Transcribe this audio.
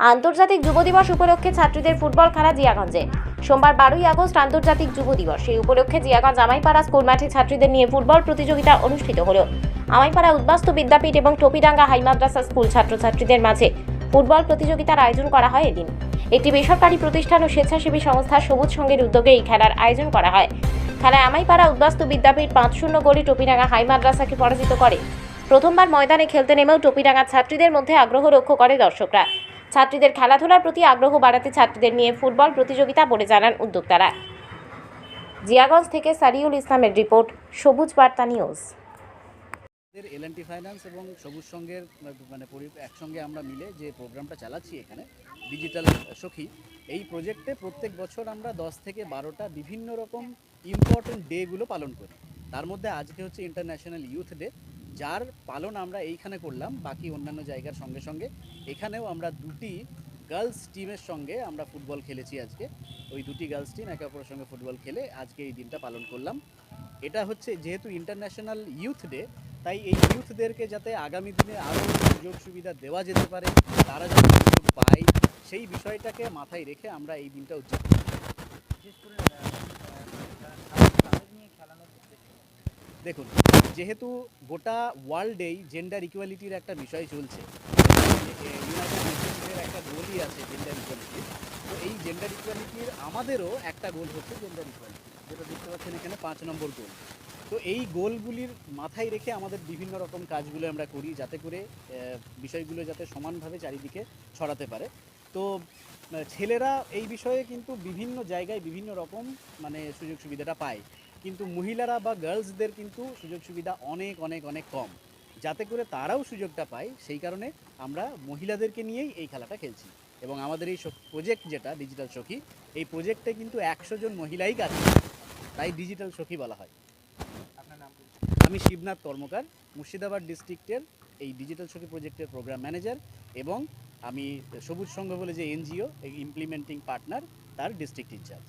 আন্তর্জাতিক যুব দিবস উপলক্ষে ছাত্রীদের ফুটবল খেলা জিয়াগঞ্জে। সোমবার বারোই আগস্ট আন্তর্জাতিক যুব দিবস। সেই উপলক্ষে জিয়াগঞ্জ আমাইপাড়া স্কুল মাঠে ছাত্রীদের নিয়ে ফুটবল প্রতিযোগিতা অনুষ্ঠিত হলো। আমাইপাড়া উদ্বাস্তু বিদ্যাপীঠ এবং টপিডাঙ্গা হাই মাদ্রাসা স্কুল ছাত্রছাত্রীদের মাঝে ফুটবল প্রতিযোগিতার আয়োজন করা হয় এদিন। একটি বেসরকারি প্রতিষ্ঠান ও স্বেচ্ছাসেবী সংস্থা সবুজ সংঘের উদ্যোগে এই খেলার আয়োজন করা হয়। খেলায় আমাইপাড়া উদ্বাস্তু বিদ্যাপীঠ পাঁচ শূন্য গোলে টপিডাঙ্গা হাই মাদ্রাসাকে পরাজিত করে। প্রথমবার ময়দানে খেলতে নেমেও টপিডাঙ্গার ছাত্রীদের মধ্যে আগ্রহ লক্ষ্য করে দর্শকরা। ছাত্রীদের খেলাধুলার প্রতি আগ্রহ বাড়াতে ছাত্রীদের নিয়ে ফুটবল প্রতিযোগিতা বলে জানান উদ্যোক্তারা। জিয়াগঞ্জ থেকে সারিউল ইসলামের রিপোর্ট, সবুজ বার্তা নিউজ। এলএনটি ফাইন্যান্স এবং সবুজ সঙ্গের মানে একসঙ্গে আমরা মিলে যে প্রোগ্রামটা চালাচ্ছি এখানে, ডিজিটাল সখী, এই প্রজেক্টে প্রত্যেক বছর আমরা দশ থেকে বারোটা বিভিন্ন রকম ইম্পর্টেন্ট ডেগুলো পালন করি। তার মধ্যে আজকে হচ্ছে ইন্টারন্যাশনাল ইউথ ডে যার পালন আমরা এইখানে করলাম, বাকি অন্যান্য জায়গার সঙ্গে সঙ্গে। এখানেও আমরা দুটি গার্লস টিমের সঙ্গে আমরা ফুটবল খেলেছি আজকে। ওই দুটি গার্লস টিম একে অপরের সঙ্গে ফুটবল খেলে আজকে এই দিনটা পালন করলাম। এটা হচ্ছে যেহেতু ইন্টারন্যাশনাল ইউথ ডে তাই এই ইউথদেরকে যাতে আগামী দিনে আরও সুযোগ সুবিধা দেওয়া যেতে পারে, তারা যাতে সুযোগ পায়, সেই বিষয়টাকে মাথায় রেখে আমরা এই দিনটা উদযাপন করি। দেখুন, যেহেতু গোটা ওয়ার্ল্ডেই জেন্ডার ইকুয়ালিটির একটা বিষয় চলছে একটা গোলই আছে জেন্ডার ইকুয়ালিটি তো এই জেন্ডার ইকুয়ালিটির আমাদেরও একটা গোল হচ্ছে জেন্ডার ইকুয়ালিটি যেটা দেখতে পাচ্ছেন এখানে পাঁচ নম্বর গোল তো এই গোলগুলির মাথায় রেখে আমাদের বিভিন্ন রকম কাজগুলো আমরা করি যাতে করে বিষয়গুলো যাতে সমানভাবে চারিদিকে ছড়াতে পারে। তো ছেলেরা এই বিষয়ে কিন্তু বিভিন্ন জায়গায় বিভিন্ন রকম মানে সুযোগ সুবিধাটা পায়। কিন্তু মহিলারা বা গার্লসদের কিন্তু সুযোগ সুবিধা অনেক অনেক অনেক কম। যাতে করে তারাও সুযোগটা পায় সেই কারণে আমরা মহিলাদেরকে নিয়েই এই খেলাটা খেলছি। এবং আমাদের এই প্রজেক্ট যেটা ডিজিটাল সখী এই প্রজেক্টে কিন্তু একশো জন মহিলাই কাজ তাই ডিজিটাল সখী বলা হয়। আমি শিবনাথ কর্মকার মুর্শিদাবাদ ডিস্ট্রিক্টের এই ডিজিটাল সখী প্রজেক্টের প্রোগ্রাম ম্যানেজার এবং আমি সবুজ সংঘ বলে যে এনজিও এই ইমপ্লিমেন্টিং পার্টনার তার ডিস্ট্রিক্ট ইনচার্জ